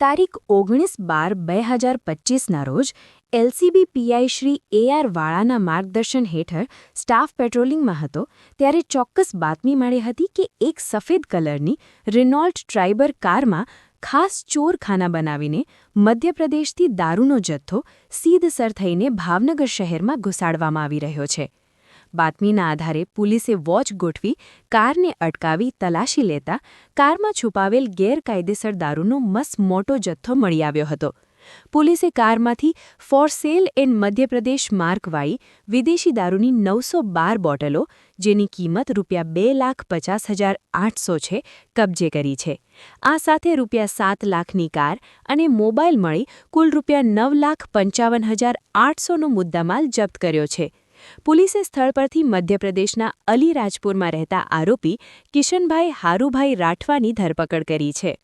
તારીખ ઓગણીસ બાર બે હજાર પચીસના રોજ LCB PI Shri A R વાળાના માર્ગદર્શન હેઠળ સ્ટાફ પેટ્રોલિંગમાં હતો, ત્યારે ચોક્કસ બાતમી મળી હતી કે એક સફેદ કલરની રિનોલ્ટ ટ્રાઇબર કારમાં ખાસ ચોરખાના બનાવીને મધ્યપ્રદેશથી દારૂનો જથ્થો સીધસર થઈને ભાવનગર શહેરમાં ઘુસાડવામાં આવી રહ્યો છે. બાતમીના આધારે પોલીસે વોચ ગોઠવી, કારને અટકાવી તલાશી લેતા, કારમાં છુપાવેલ ગેરકાયદેસર દારૂનો મસ મોટો જથ્થો મળી આવ્યો હતો. પોલીસે કારમાંથી ફોર સેલ ઇન મધ્યપ્રદેશ માર્કવાઈ વિદેશી દારૂની નવસો બાર બોટલો, જેની કિંમત રૂપિયા બે લાખ પચાસ હજાર આઠસો છે, કબજે કરી છે. આ સાથે રૂપિયા સાત લાખની કાર અને મોબાઈલ મળી કુલ રૂપિયા નવ લાખ પંચાવન હજાર આઠસોનો મુદ્દામાલ જપ્ત કર્યો છે. પોલીસે સ્થળ પરથી મધ્યપ્રદેશના અલીરાજપુરમાં રહેતા આરોપી કિશનભાઈ હારુભાઈ રાઠવાની ધરપકડ કરી છે.